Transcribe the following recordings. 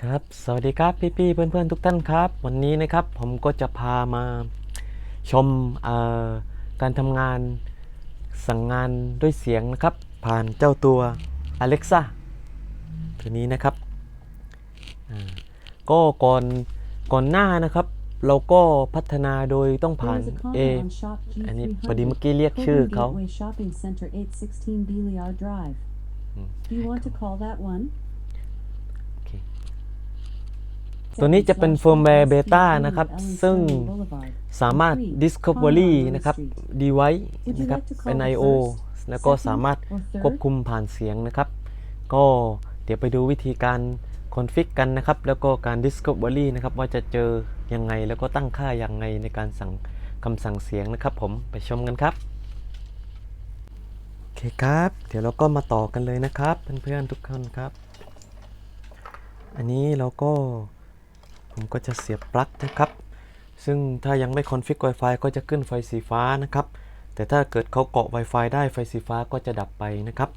ครับสวัสดีครับพี่ๆเพื่อนๆทุกท่านครับ วันนี้นะครับผมก็จะพามาชมเอ่อการทำงานสั่งงานด้วยเสียงนะครับ ผ่านเจ้าตัว Alexa ตัวนี้นะครับอ่าก็ก่อนก่อนหน้านะครับ เราก็พัฒนาโดยต้องผ่าน There is a A comment on Shop อันนี้ G300 พอดีเมื่อกี้เรียกชื่อ Golden เขา Gateway Shopping Center 816 Beliar Drive. Do you want to call that one? ตัวนี้จะเป็นเฟิร์มแวร์เบต้านะครับ ซึ่งสามารถ Discovery นะครับ device นะครับเป็น I/O แล้วก็สามารถควบคุมผ่านเสียงนะครับ ก็เดี๋ยวไปดูวิธีการคอนฟิกกันนะครับ แล้วก็การ Discovery นะครับ ว่าจะเจอยังไงแล้วก็ตั้งค่ายังไงในการสั่งคำสั่งเสียงนะครับ ผมไปชมกันครับโอเคครับ เดี๋ยวเราก็มาต่อกันเลยนะครับ เพื่อนๆทุกคนครับ อันนี้เราก็ ผมก็จะเสียบปลั๊กนะครับ ซึ่งถ้ายังไม่คอนฟิก Wi-Fi ก็จะขึ้นไฟสีฟ้านะครับ แต่ถ้าเกิดเขาเกาะ Wi-Fi ได้ไฟสีฟ้าก็จะดับไปนะครับ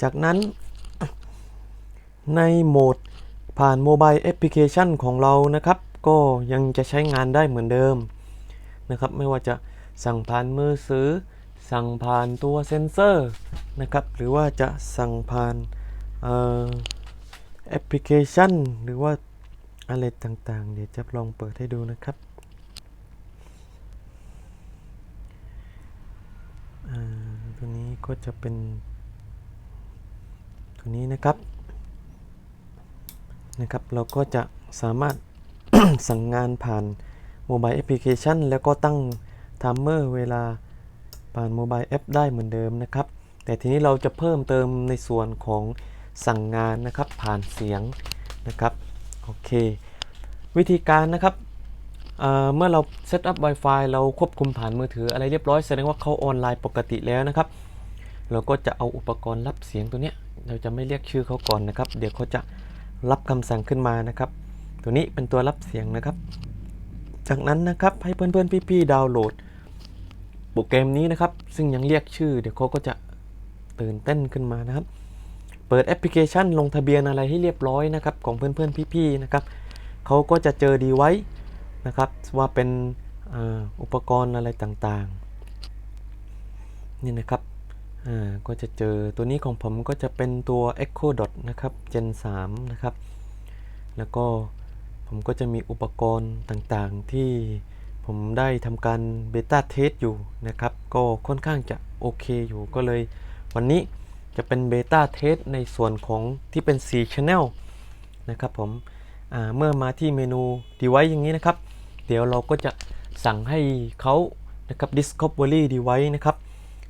จากนั้น ในโหมดผ่านโมบายแอปพลิเคชันของเรานะครับ ก็ยังจะใช้งานได้เหมือนเดิมนะครับ ไม่ว่าจะสั่งผ่านมือถือสั่งผ่านตัวเซ็นเซอร์นะครับ หรือว่าจะสั่งผ่านแอปพลิเคชัน หรือว่า อะไรต่างๆ เดี๋ยวจะลองเปิดให้ดูนะครับตัวนี้ก็จะเป็น ตัวนี้นะครับ นะครับ เราก็จะสามารถสั่งงานผ่านโมบายแอปพลิเคชันแล้วก็ตั้งไทม์เมอร์เวลาผ่านโมบายแอปได้เหมือนเดิมนะครับ แต่ทีนี้เราจะเพิ่มเติมในส่วนของสั่งงานนะครับผ่านเสียงนะครับ โอเค วิธีการนะครับเเมื่อเราเซตอัพ Wi-Fi เราควบคุมผ่านมือถืออะไรเรียบร้อยแสดงว่าเขาออนไลน์ปกติแล้วนะครับ เราก็จะเอาอุปกรณ์รับเสียงตัวเนี้ยเราจะไม่เรียกชื่อเขาก่อนนะครับ เดี๋ยวเขาจะรับคำสั่งขึ้นมานะครับ ตัวนี้เป็นตัวรับเสียงนะครับ จากนั้นนะครับให้เพื่อนๆพี่ๆดาวน์โหลดโปรแกรมนี้นะครับ ซึ่งยังเรียกชื่อ เดี๋ยวเขาก็จะตื่นเต้นขึ้นมานะครับ เปิดแอปพลิเคชันลงทะเบียนอะไรให้เรียบร้อยนะครับของเพื่อนๆพี่ๆนะครับเขาก็จะเจอดีไว้นะครับว่าเป็นอ,อุปกรณ์อะไรต่างๆนี่นะครับก็จะเจอตัวนี้ของผมก็จะเป็นตัว Echo Dot นะครับ Gen 3 นะครับ แล้วก็ผมก็จะมีอุปกรณ์ต่างๆ ที่ผมได้ทำการเบต้าเทสอยู่นะครับ ก็ค่อนข้างจะโอเคอยู่ก็เลยวันนี้ จะเป็นเบต้าเทสในส่วนของที่เป็น 4 Channel นะครับผมเมื่อมาที่เมนู Device อย่างนี้นะครับ เดี๋ยวเราก็จะสั่งให้เขานะครับ Discovery Device นะครับ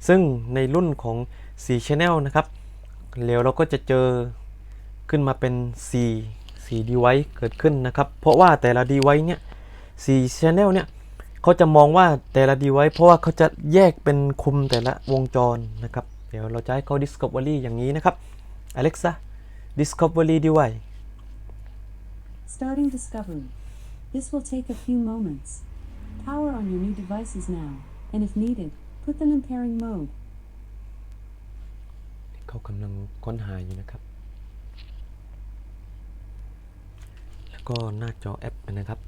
ซึ่งในรุ่นของ 4 Channel นะครับเดี๋ยวเราก็จะเจอขึ้นมาเป็น 4 4 Device เกิดขึ้นนะครับ เพราะว่าแต่ละ Device เนี่ย4 Channel เนี่ยเขาจะมองว่าแต่ละ Device เพราะว่าเขาจะแยกเป็นคุมแต่ละวงจรนะครับ เดี๋ยวเราจะให้เขา Discovery อย่างนี้นะครับ Alexa Discovery Device Starting discovery. This will take a few moments. Power on your new devices now, and if needed, put them in pairing mode. เขากำลังค้นหาอยู่นะครับ แล้วก็หน้าจอแอปนะครับ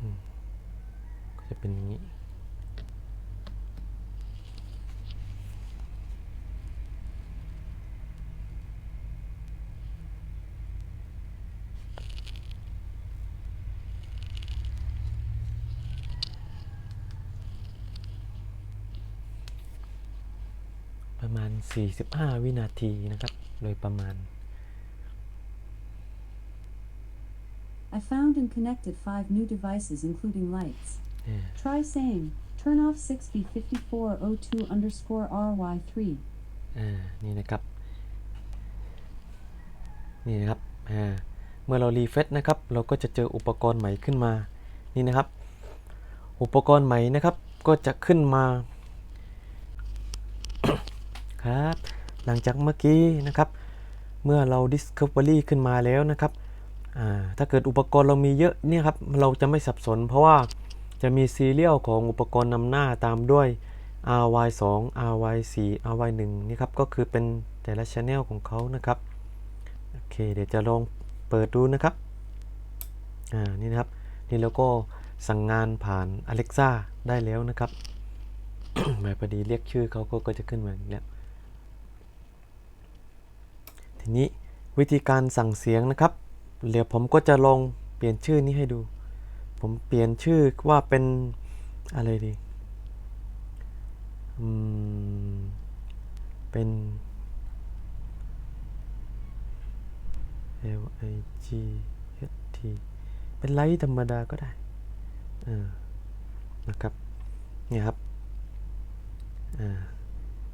อืมก็จะเป็นอย่างนี้ ประมาณ 45 วินาทีนะครับ โดยประมาณ I found and connected five new devices, including lights. เนี่ย Try saying, turn off 6B5402 underscore RY3. อ่า นี่นะครับ นี่นะครับ อ่า เมื่อเรารีเฟซนะครับ เราก็จะเจออุปกรณ์ใหม่ขึ้นมา นี่นะครับ อุปกรณ์ใหม่นะครับ ก็จะขึ้นมา ครับ หลังจากเมื่อกี้นะครับ เมื่อเรา Discovery ขึ้นมาแล้วนะครับถ้าเกิดอุปกรณ์เรามีเยอะเนี่ยครับเราจะไม่สับสน เพราะว่าจะมีซีเรียลของอุปกรณ์นำหน้าตามด้วย RY2 RY4 RY1 นี่ครับก็คือเป็นแต่ละ Channel ของเขานะครับโอเคเดี๋ยวจะลองเปิดดูนะครับอ่านี่นะครับนี่เราก็สั่งงานผ่าน Alexa ได้แล้วนะครับหมายพอดีเรียกชื่อเขาก็จะขึ้นมาอย่างนี้แล้ว นี้วิธีการสั่งเสียงนะครับเดี๋ยวผมก็จะลองเปลี่ยนชื่อนี้ให้ดู ผมเปลี่ยนชื่อว่าเป็นอะไรดีอืมเป็น L I G H T เป็นไลท์ธรรมดาก็ได้นะครับเนี่ยครับ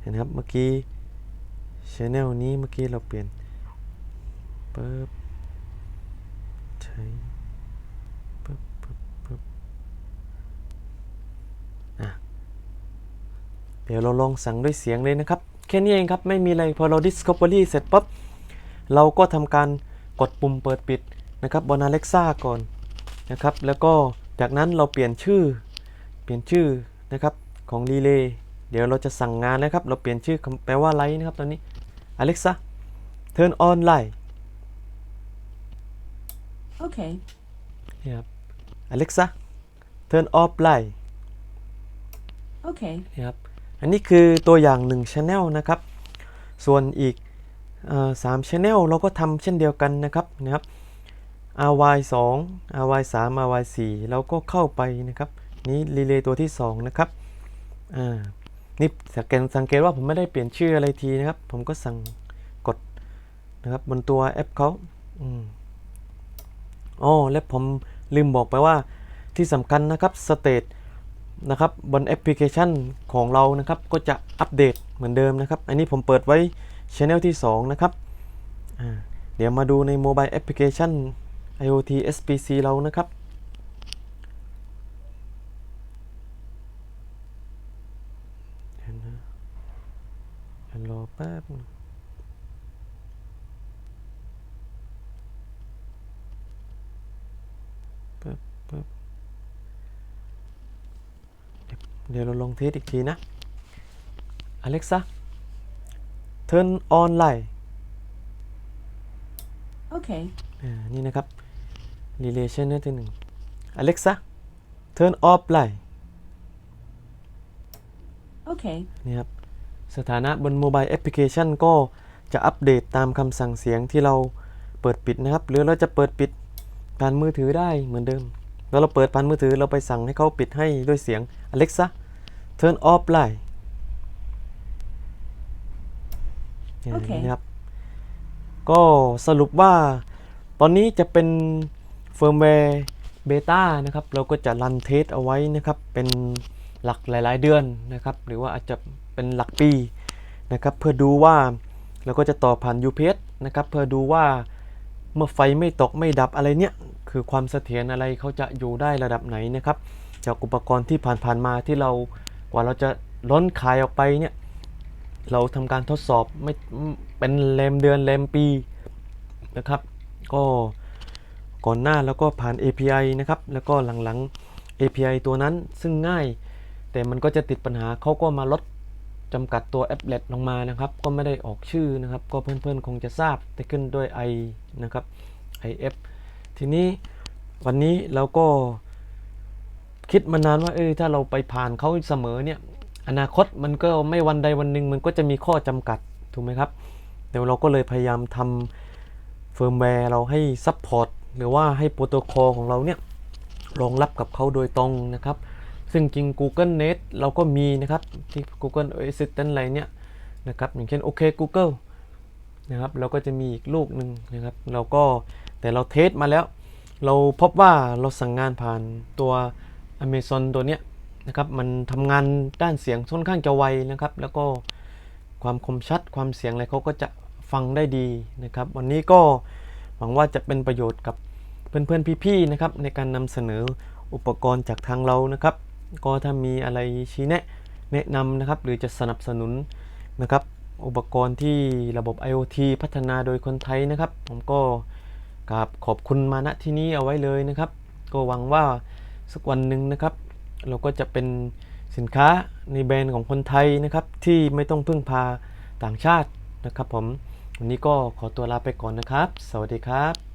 เห็นครับเมื่อกี้ชแนลนี้เมื่อกี้เราเปลี่ยน ปึ๊บใช้ปึ๊บปึ๊บปึ๊บอะเดี๋ยวเราลองสั่งด้วยเสียงเลยนะครับ แค่นี้เองครับ ไม่มีอะไรพอเรา Discovery เสร็จปั๊บเราก็ทำการกดปุ่มเปิดปิดนะครับบน Alexa ก่อนนะครับ แล้วก็จากนั้นเราเปลี่ยนชื่อ เปลี่ยนชื่อนะครับของรีเลย์เดี๋ยวเราจะสั่งงานนะครับ เราเปลี่ยนชื่อแปลว่าไลท์นะครับตอนนี้ Alexa turn on light Okay. นี่ครับ Alexa turn off light Okay. นี่ครับ อันนี้คือตัวอย่าง1 Channel นะครับ ส่วนอีกเอ่อสาม Channel เราก็ทำเช่นเดียวกันนะครับนะครับ RY 2 RY 3 RY 4เราก็เข้าไปนะครับ นี้รีเลย์ตัวที่ 2 นะครับ อ่า นี่สังเกตสังเกตว่าผมไม่ได้เปลี่ยนชื่ออะไรทีนะครับ ผมก็สั่งกดนะครับบนตัวแอปเขาอืม อ๋อและผมลืมบอกไปว่าที่สำคัญนะครับสเตตนะครับบนแอปพลิเคชันของเรานะครับ ก็จะอัปเดตเหมือนเดิมนะครับ อันนี้ผมเปิดไว้ช anel ที่ 2 นะครับ เดี๋ยวมาดูในโมบายแอปพลิเคชัน IoT SPC เรานะครับ รอแป๊บนึง ปึ๊บปึ๊บเดี๋ยวเดี๋ยวเราลองเทสอีกทีนะ Alexa turn on light Okay. อ่านี่นะครับ relation ที่หนึ่ง Alexa turn off light Okay. นี่ครับ สถานะบนโมบายแอปพลิเคชันก็จะอัปเดตตามคำสั่งเสียงที่เราเปิดปิดนะครับ หรือเราจะเปิดปิด ผ่านมือถือได้เหมือนเดิม แล้วเราเปิดผ่านมือถือเราไปสั่งให้เขาปิดให้ด้วยเสียง Alexa turn off light เนี่ยโอเคนะครับ ก็สรุปว่าตอนนี้จะเป็นเฟิร์มแวร์เบต้านะครับ เราก็จะรันเทสเอาไว้นะครับ เป็นหลักหลาย ๆ เดือนนะครับ หรือว่าอาจจะเป็นหลักปีนะครับ เพื่อดูว่าเราก็จะต่อผ่าน UPS นะครับ เพื่อดูว่า เมื่อไฟไม่ตกไม่ดับอะไรเนี่ย คือความเสถียรอะไรเขาจะอยู่ได้ระดับไหนนะครับ จากอุปกรณ์ที่ผ่านๆมาที่เรากว่าเราจะล้นขายออกไปเนี่ย เราทำการทดสอบไม่เป็นเลมเดือนเลมปีนะครับ ก็ก่อนหน้าแล้วก็ผ่าน API นะครับ แล้วก็หลังๆ API ตัวนั้นซึ่งง่าย แต่มันก็จะติดปัญหาเขาก็มาลด จำกัดตัวแอปเล็ตลงมานะครับ ก็ไม่ได้ออกชื่อนะครับ ก็เพื่อนๆคงจะทราบแต่ขึ้นด้วย i นะครับ if ทีนี้วันนี้เราก็คิดมานานว่าเออถ้าเราไปผ่านเขาเสมอเนี่ย อนาคตมันก็ไม่วันใดวันหนึ่งมันก็จะมีข้อจำกัดถูกไหมครับเดี๋ยวเราก็เลยพยายามทำเฟิร์มแวร์เราให้ซัพพอร์ตหรือว่าให้โปรโตคอลของเราเนี่ยรองรับกับเขาโดยตรงนะครับ ซึ่งจริง Google Net เราก็มีนะครับ ที่ Google Assistant อะไรเนี่ยนะครับ อย่างเช่นโอเค Google นะครับ เราก็จะมีอีกลูกหนึ่งนะครับ เราก็แต่เราเทสมาแล้ว เราพบว่าเราสั่งงานผ่านตัว Amazon ตัวเนี้ยนะครับมันทำงานด้านเสียงค่อนข้างจะไวนะครับ แล้วก็ความคมชัดความเสียงอะไรเขาก็จะฟังได้ดีนะครับ วันนี้ก็หวังว่าจะเป็นประโยชน์กับเพื่อนๆพี่ๆนะครับในการนำเสนออุปกรณ์จากทางเรานะครับ ก็ถ้ามีอะไรชี้แนะแนะนำนะครับ หรือจะสนับสนุนนะครับ อุปกรณ์ที่ระบบ IoT พัฒนาโดยคนไทยนะครับ ผมก็กราบขอบคุณมาณที่นี้เอาไว้เลยนะครับ ก็หวังว่าสักวันหนึ่งนะครับ เราก็จะเป็นสินค้าในแบรนด์ของคนไทยนะครับ ที่ไม่ต้องพึ่งพาต่างชาตินะครับผมวันนี้ก็ขอตัวลาไปก่อนนะครับ สวัสดีครับ